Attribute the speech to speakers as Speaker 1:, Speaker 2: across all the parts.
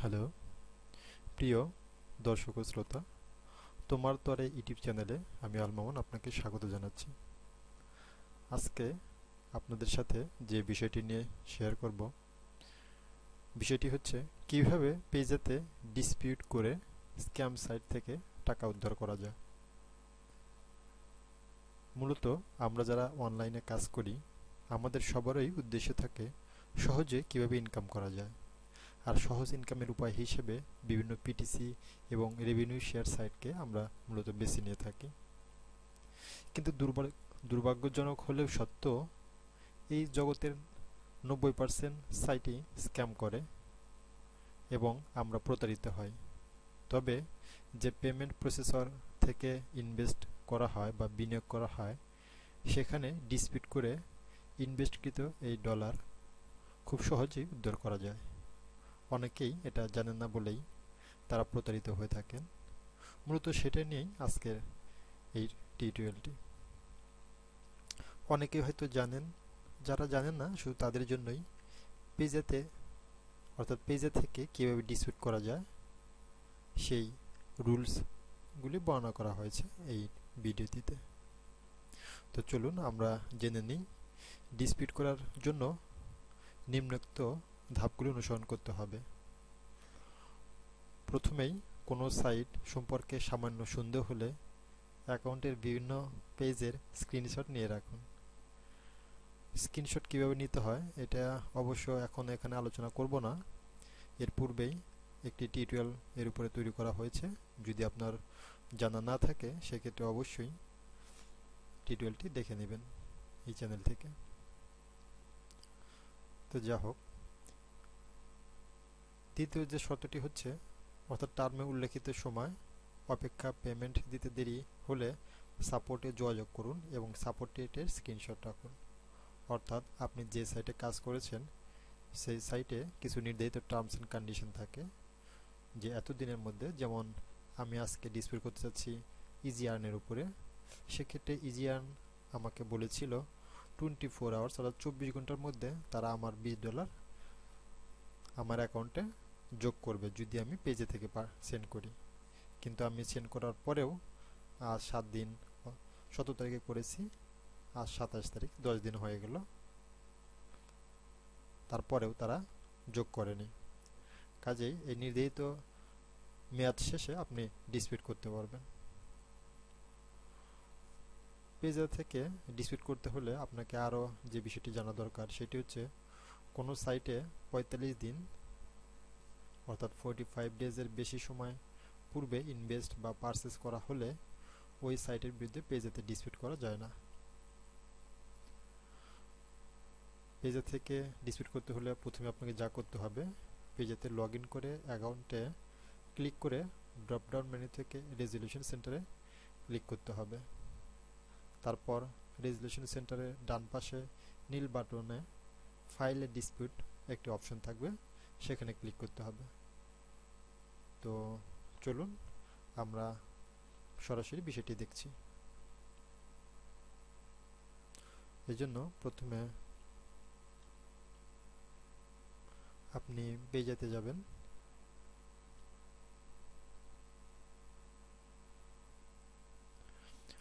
Speaker 1: Hello. প্রিয় দর্শক ও শ্রোতা, তোমার তরে ইউটিউব চ্যানেলে আমি আলমামুন আপনাকে স্বাগত জানাচ্ছি। আজকে আপনাদের সাথে যে বিষয়টি নিয়ে শেয়ার করব, বিষয়টি হচ্ছে কীভাবে পেজেতে ডিসপিউট করে স্ক্যাম সাইট থেকে টাকা উদ্ধার করা যায়। মূলত আমরা যারা অনলাইনে কাজ করি, আমাদের সবারই উদ্দেশ্য থাকে সহজে কীভাবে ইনকাম করা যায়। আর সহজ ইনকামের উপায় হিসেবে বিভিন্ন পিটিসি এবং রেভিনিউ শেয়ার সাইটকে আমরা মূলত বেছে নিয়ে থাকি। কিন্তু দুর্ভাগ্যজনক হলেও সত্ত্বেও এই জগতের নব্বই পার্সেন্ট সাইটই স্ক্যাম করে এবং আমরা প্রতারিত হই। তবে যে পেমেন্ট প্রসেসর থেকে ইনভেস্ট করা হয় বা বিনিয়োগ করা হয়, সেখানে ডিসপিট করে ইনভেস্টকৃত এই ডলার খুব সহজেই উদ্ধার করা যায়। অনেকেই এটা জানেন না বলেই তারা প্রতারিত হয়ে থাকেন। মূলত সেটা নিয়েই আজকের এই টিউটোরিয়ালটি। অনেকে হয়তো জানেন, যারা জানেন না, শুধু তাদের জন্যই পেজেতে, অর্থাৎ পেজে থেকে কীভাবে ডিসপিউট করা যায়, সেই রুলসগুলি বর্ণনা করা হয়েছে এই ভিডিওটিতে। তো চলুন আমরা জেনে নিই। ডিসপিউট করার জন্য নিম্নোক্ত ধাপগুলি অনুসরণ করতে হবে। প্রথমেই কোনো সাইট সম্পর্কে সামান্য সন্দেহ হলে অ্যাকাউন্টের বিভিন্ন পেজের স্ক্রিনশট নিয়ে রাখুন। স্ক্রিনশট কীভাবে নিতে হয় এটা অবশ্য এখন এখানে আলোচনা করব না। এর পূর্বেই একটি টিউটোরিয়াল এর উপরে তৈরি করা হয়েছে। যদি আপনার জানা না থাকে, সেক্ষেত্রে অবশ্যই টিউটোরিয়ালটি দেখে নেবেন এই চ্যানেল থেকে। তো যা হোক দ্বিতীয় যে শর্তটি হচ্ছে, অর্থাৎ টার্মে উল্লেখিত সময় অপেক্ষা পেমেন্ট দিতে দেরি হলে সাপোর্টে যোগাযোগ করুন এবং সাপোর্টের স্ক্রিনশট রাখুন। অর্থাৎ আপনি যে সাইটে কাজ করেছেন, সেই সাইটে কিছু নির্ধারিত টার্মস অ্যান্ড কন্ডিশন থাকে যে এত দিনের মধ্যে, যেমন আমি আজকে ডিসপ্লে করতে চাচ্ছি ইজি আর্নের উপরে, সেক্ষেত্রে ইজি আর্ন আমাকে বলেছিল টোয়েন্টি ফোর আওয়ার্স অর্থাৎ চব্বিশ ঘণ্টার মধ্যে তারা আমার বিশ ডলার আমার অ্যাকাউন্টে যোগ করবে যদি আমি পেজে থেকে সেন্ড করি। কিন্তু আমি সেন্ড করার পরেও, আজ সাত দিন, সতেরো তারিখে করেছি, আজ সাতাশ তারিখ, দশ দিন হয়ে গেল। তারপরেও তারা যোগ করেনি। কাজেই এই নির্ধারিত মেয়াদ শেষে আপনি ডিসপিউট করতে পারবেন। পেজা থেকে ডিসপিউট করতে হলে আপনাকে আরও যে বিষয়টি জানা দরকার, সেটি হচ্ছে কোনো সাইটে পঁয়তাল্লিশ দিন অর্থাৎ ফোরটি ফাইভ ডেজের বেশি সময় পূর্বে ইনভেস্ট বা পারচেস করা হলে ওই সাইটের বিরুদ্ধে পেজেতে ডিসপিউট করা যায় না। পেজে থেকে ডিসপিউট করতে হলে প্রথমে আপনাকে যা করতে হবে পেজেতে লগ ইন করে অ্যাকাউন্টে ক্লিক করে ড্রপডাউন মেনু থেকে রেজলিউশন সেন্টারে ক্লিক করতে হবে। তারপর রেজলিউশন সেন্টারে ডান পাশে নীল বাটনে ফাইলে ডিসপিউট একটি অপশন থাকবে, সেখানে ক্লিক করতে হবে। তো চলুন, আমরা সরাসরি বিষয়টি দেখছি। এজন্য প্রথমে আপনি পেজাতে যাবেন।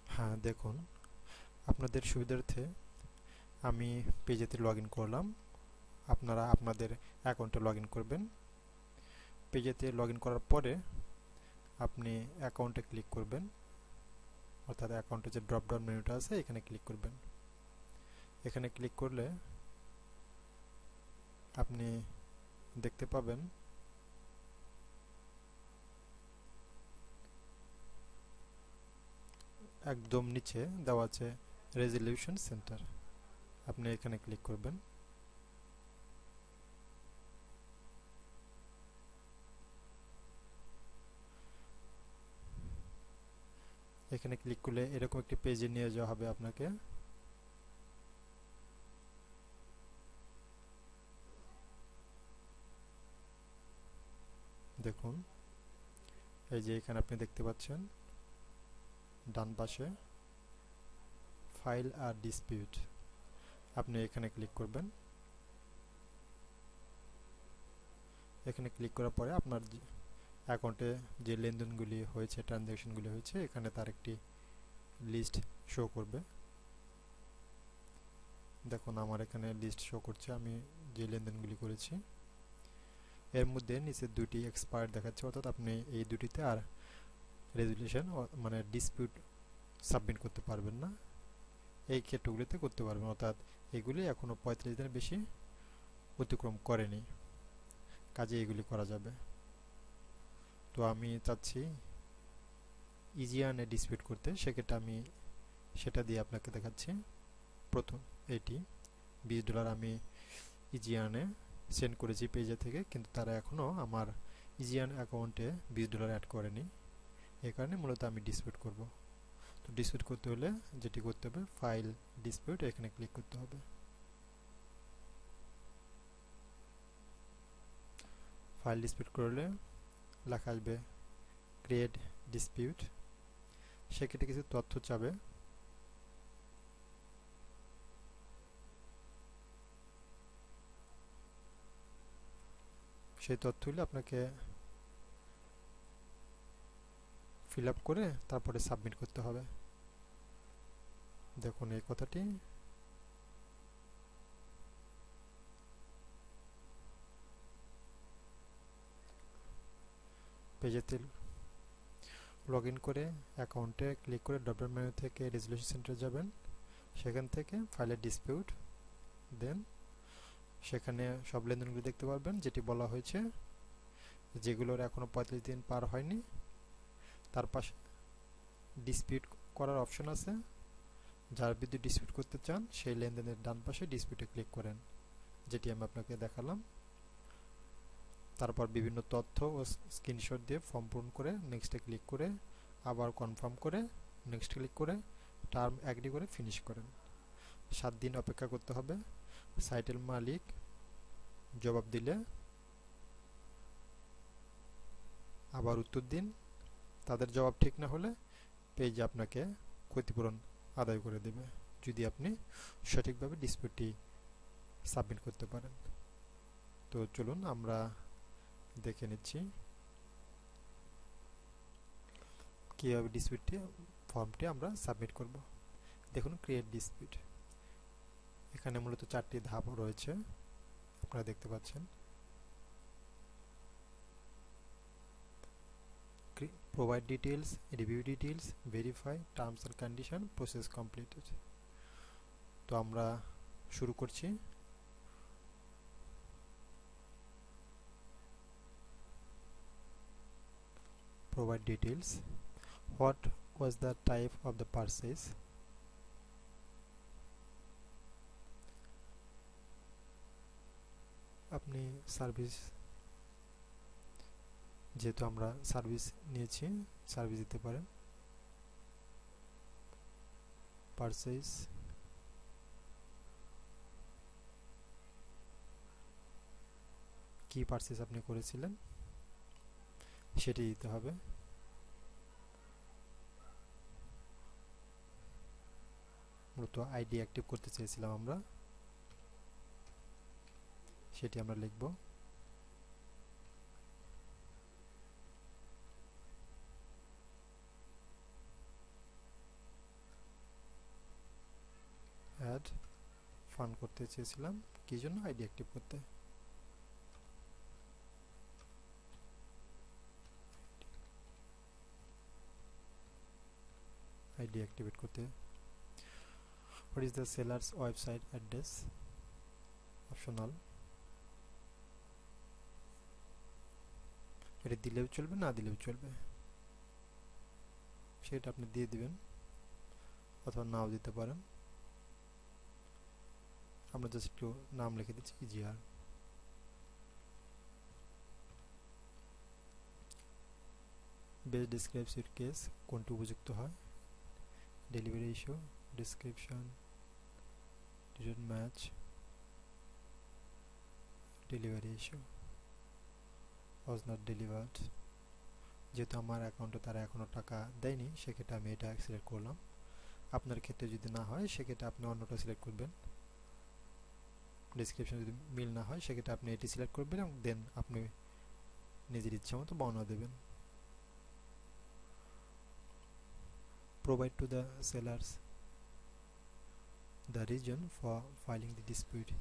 Speaker 1: হ্যাঁ দেখুন, আপনাদের সুবিধার্থে আমি পেজেতে লগ করলাম। আপনারা আপনাদের অ্যাকাউন্টে লগ করবেন। পেজেতে লগ ইন করার পরে আপনি অ্যাকাউন্টে ক্লিক করবেন। অর্থাৎ অ্যাকাউন্টে যে ড্রপ ডাউন মেনুটা আছে, এখানে ক্লিক করবেন। এখানে ক্লিক করলে আপনি দেখতে পাবেন একদম নিচে দেওয়া আছে রেজলিউশন সেন্টার আপনি এখানে ক্লিক করবেন। এখানে ক্লিক করলে এরকম একটি পেজে নিয়ে যাওয়া হবে আপনাকে। দেখুন, এই যে এখানে আপনি দেখতে পাচ্ছেন, ডান পাশে ফাইল আর ডিসপিউট আপনি এখানে ক্লিক করবেন। এখানে ক্লিক করার পরে আপনার অ্যাকাউন্টে যে লেনদেনগুলি হয়েছে ট্রানজ্যাকশনগুলি হয়েছে, এখানে তার একটি লিস্ট শো করবে। দেখুন, আমার এখানে লিস্ট শো করছে, আমি যে লেনদেনগুলি করেছি, এর মধ্যে নিচে দুটি এক্সপায়ার দেখাচ্ছে, অর্থাৎ আপনি এই দুটিতে আর রেজুলেশন মানে ডিসপিউট সাবমিট করতে পারবেন না। এই ক্ষেত্রগুলিতে করতে পারবেন, অর্থাৎ এগুলি এখনও পঁয়ত্রিশ দিনের বেশি অতিক্রম করেনি। কাজে এগুলি করা যাবে। তো আমি চাচ্ছি ইজিয়ানে ডিসপিউট করতে, সেক্ষেত্রে আমি সেটা দিয়ে আপনাকে দেখাচ্ছি। প্রথম এটি, বিশ ডলার আমি ইজিয়ানে সেন্ড করেছি পেজে থেকে, কিন্তু তারা এখনও আমার ইজিয়ান অ্যাকাউন্টে বিশ ডলার অ্যাড করেনি। এই কারণে মূলত আমি ডিসপিউট করব। তো ডিসপিউট করতে হলে যেটি করতে হবে ফাইল ডিসপিউট এখানে ক্লিক করতে হবে। ফাইল ডিসপিউট করলে লেখা আসবে ক্রিয়েট ডিসপিউট সেক্ষেত্রে কিছু তথ্য চাবে। সেই তথ্যগুলি আপনাকে ফিল করে তারপরে সাবমিট করতে হবে। দেখুন এই কথাটি। পেজেতে লগ ইন করে অ্যাকাউন্টে ক্লিক করে ড্রপডাউন মেনু থেকে রেজলিউশন সেন্টারে যাবেন। সেখান থেকে ফাইলের ডিসপিউট দেন সেখানে সব লেনদেনগুলি দেখতে পারবেন, যেটি বলা হয়েছে যেগুলোর এখনও পঁয়তাল্লিশ দিন পার হয়নি। তার পাশে ডিসপিউট করার অপশন আছে। যার বিদ্যুৎ ডিসপিউট করতে চান, সেই লেনদেনের ডান পাশে ডিসপিউটে ক্লিক করেন, যেটি আমি আপনাকে দেখালাম। তারপর বিভিন্ন তথ্য ও স্ক্রিনশট দিয়ে ফর্ম পূরণ করে নেক্সটে ক্লিক করে আবার কনফার্ম করে নেক্সট ক্লিক করে টার্ম অ্যাগ্রি করে ফিনিশ করেন। সাত দিন অপেক্ষা করতে হবে। সাইটের মালিক জবাব দিলে আবার উত্তর দিন। তাদের জবাব ঠিক না হলে পেজ আপনাকে ক্ষতিপূরণ আদায় করে দেবে যদি আপনি সঠিকভাবে ডিসপিউটটি সাবমিট করতে পারেন। তো চলুন আমরা দেখে নিচ্ছি। কীভাবে ডিসপিউটটি ফর্মটি আমরা সাবমিট করব? দেখুন ক্রিয়েট ডিসপিউট এখানে মূলত চারটি ধাপ রয়েছে, আপনারা দেখতে পাচ্ছেন। Provide details, review details, verify terms and condition, process completed তো আমরা শুরু করছি। Provide details. What was the type of the purchase আপনি সার্ভিস যেহেতু আমরা সার্ভিস নিয়েছি সার্ভিস দিতে পারেন। পারচেজ কি পারচেজ আপনি করেছিলেন? সেটি দিতে হবে। মূলত আইডি অ্যাক্টিভ করতে চেয়েছিলাম আমরা। সেটি আমরা লিখব। অ্যাড ফান্ড করতে চেয়েছিলাম। কি জন্য আইডি অ্যাক্টিভ করতে? আইডি অ্যাক্টিভেট করতে। What is the seller's website address? Optional এটা দিলেও চলবে, না দিলেও চলবে? সেটা আপনি দিয়ে দিবেন, অথবা নাও দিতে পারেন। আমরা জাস্ট একটু নাম লিখে দিচ্ছি ইজিআর বেস ডিসক্রাইবস ইউর কেস কোনটি উপযুক্ত হয়? Delivery issue description didn't match, delivery issue, was not delivered. যেহেতু আমার অ্যাকাউন্টে তারা এখনও টাকা দেয়নি, সেক্ষেত্রে আমি এটা সিলেক্ট করলাম। আপনার ক্ষেত্রে যদি না হয়, সেক্ষেত্রে আপনি অন্যটা সিলেক্ট করবেন। ডিসক্রিপশন যদি মিল না হয়, সেক্ষেত্রে আপনি এটি সিলেক্ট করবেন এবং দেন আপনি নিজের ইচ্ছা মতো বর্ণনা দেবেন। Provide to the sellers the reason for filing the dispute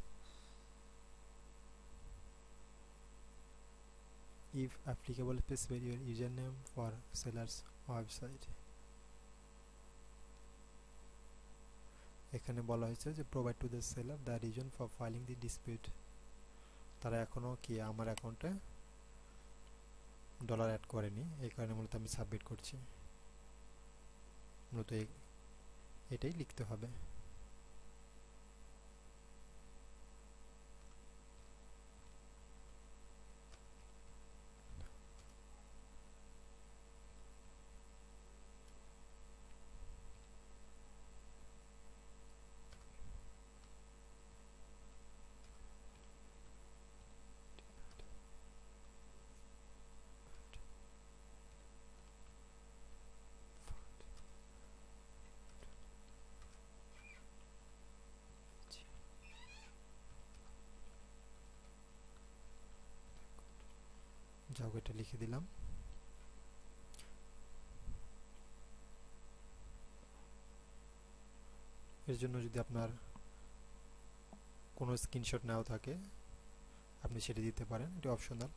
Speaker 1: if applicable specify your username for seller's website এখানে বলা হয়েছে যে provide to the seller the reason for filing the dispute তারা এখনও কি আমার অ্যাকাউন্টে ডলার অ্যাড করেনি এই কারণে মূলত আমি সাবমিট করছি মূলত এটাই লিখতে হবে। যাও এটা লিখে দিলাম। এর জন্য যদি আপনার কোনো স্ক্রিনশট নাও থাকে, আপনি সেটা দিতে পারেন। এটা অপশনাল।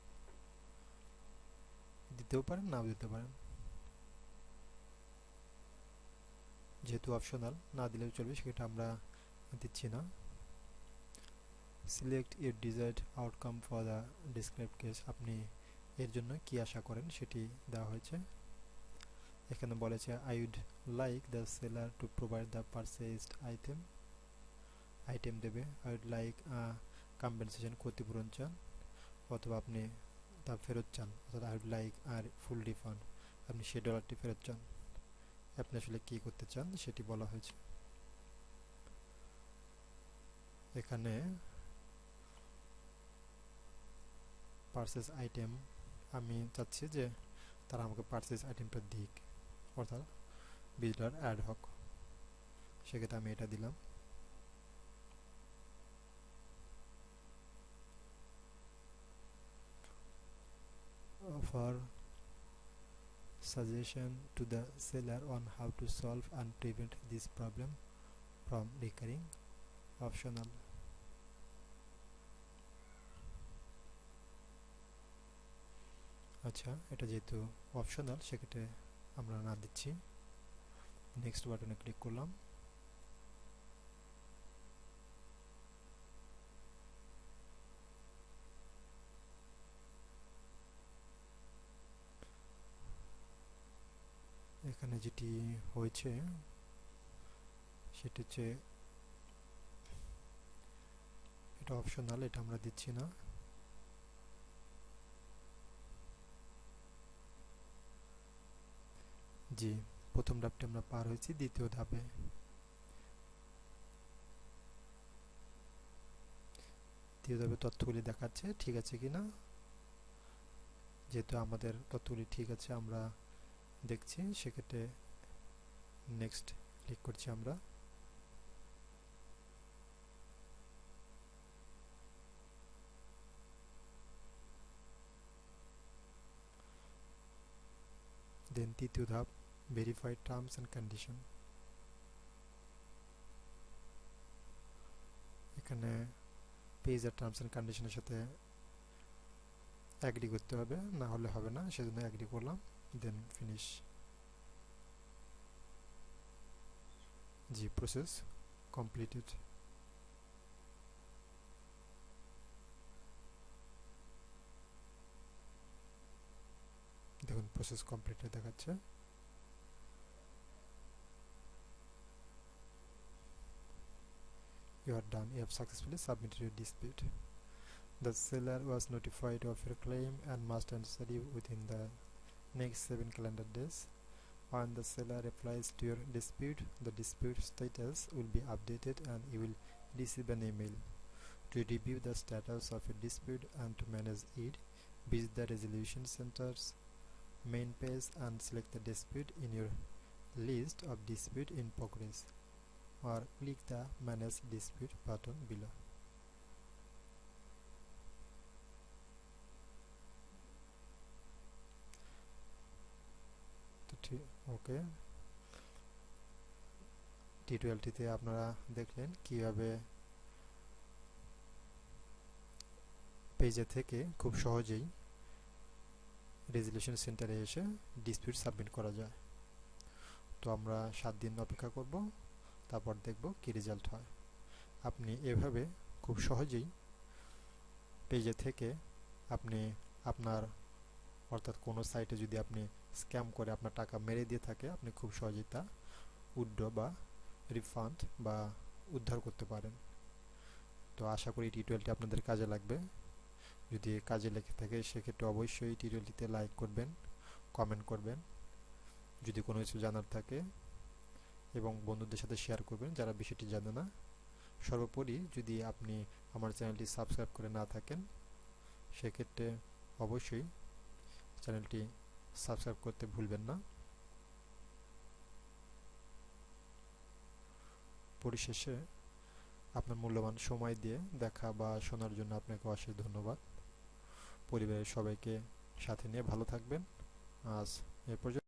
Speaker 1: দিতেও পারেন, নাও দিতে পারেন। যেহেতু অপশনাল, না দিলেও চলবে সেটা আমরা দিচ্ছি না। Select your desired outcome for the describe case আপনি এর জন্য কি আশা করেন সেটি দেওয়া হয়েছে। এখানে বলেছে I would like the seller to provide the purchased item item দেবে আই উড লাইক কম্পেনসেশন ক্ষতিপূরণ চান অথবা আপনি তা ফেরত চান অর্থাৎ আই উড লাইক আর ফুল রিফান্ড আপনি সেই ডলারটি ফেরত চান। আপনি আসলে কী করতে চান সেটি বলা হয়েছে। এখানে পার্সেস আইটেম আমি চাচ্ছি যে তারা আমাকে পার্সেস আইটেমটা দিক অর্থাৎ বিজলার অ্যাড হক সেক্ষেত্রে আমি এটা দিলাম for suggestion to the seller on how to solve and prevent this problem from recurring optional আচ্ছা এটা যেহেতু অপশনাল সেক্ষেত্রে আমরা না দিচ্ছি। নেক্সট বাটনে ক্লিক করলাম। এখানে যেটি হয়েছে, সেটি হচ্ছে এটা অপশনাল এটা আমরা দিচ্ছি না। জি, প্রথম ধাপটি আমরা পার হয়েছি, দ্বিতীয় ধাপে। দ্বিতীয় ধাপে তথ্যগুলি দেখাচ্ছে, ঠিক আছে কিনা? যেহেতু আমাদের তথ্যগুলি ঠিক আছে, আমরা দেখছি, সেক্ষেত্রে নেক্সট ক্লিক করছি আমরা। দেন তৃতীয় ধাপ। ভেরিফাই টার্মস অ্যান্ড কন্ডিশন এখানে পেজ আর টার্মস অ্যান্ড কন্ডিশনের সাথে অ্যাগ্রি করতে হবে, না হলে হবে না, সেজন্য অ্যাগ্রি করলাম দেন ফিনিশ জি প্রসেস কমপ্লিটেড দেখুন প্রসেস কমপ্লিটেড দেখাচ্ছে। You are done you have successfully submitted your dispute. The seller was notified of your claim and must answer you within the next seven calendar days. When the seller replies to your dispute the dispute status will be updated and you will receive an email to review the status of your dispute and to manage it. Visit the resolution center's main page and select the dispute in your list of dispute in progress or click the manage dispute button below. Okay টি টোয়েলটিতে আপনারা দেখলেন কীভাবে পেজে থেকে খুব সহজেই resolution সেন্টারে এসে ডিসপিউট সাবমিট করা যায়। তো আমরা সাত দিন অপেক্ষা করব। তারপর দেখব কি রেজাল্ট হয়। আপনি এভাবে খুব সহজেই পেজে থেকে আপনি আপনার, অর্থাৎ কোনো সাইটে যদি আপনি স্ক্যাম করে আপনার টাকা মেরে দিয়ে থাকে, আপনি খুব সহজেই তা উড্র বা রিফান্ড বা উদ্ধার করতে পারেন। তো আশা করি টিউটোরিয়ালটি আপনাদের কাজে লাগবে। যদি কাজে লেগে থাকে, সেক্ষেত্রে অবশ্যই টিউটোরিয়ালটিতে লাইক করবেন কমেন্ট করবেন। যদি কোনো কিছু জানার থাকে এবং বন্ধুদের সাথে শেয়ার করবেন যারা বিষয়টি জানে না। সর্বোপরি যদি আপনি আমার চ্যানেলটি সাবস্ক্রাইব করে না থাকেন, সেক্ষেত্রে অবশ্যই চ্যানেলটি সাবস্ক্রাইব করতে ভুলবেন না। পরিশেষে আপনার মূল্যবান সময় দিয়ে দেখা বা শোনার জন্য আপনাকে অশেষ ধন্যবাদ। পরিবারের সবাইকে সাথে নিয়ে ভালো থাকবেন। আজ এ পর্যন্ত।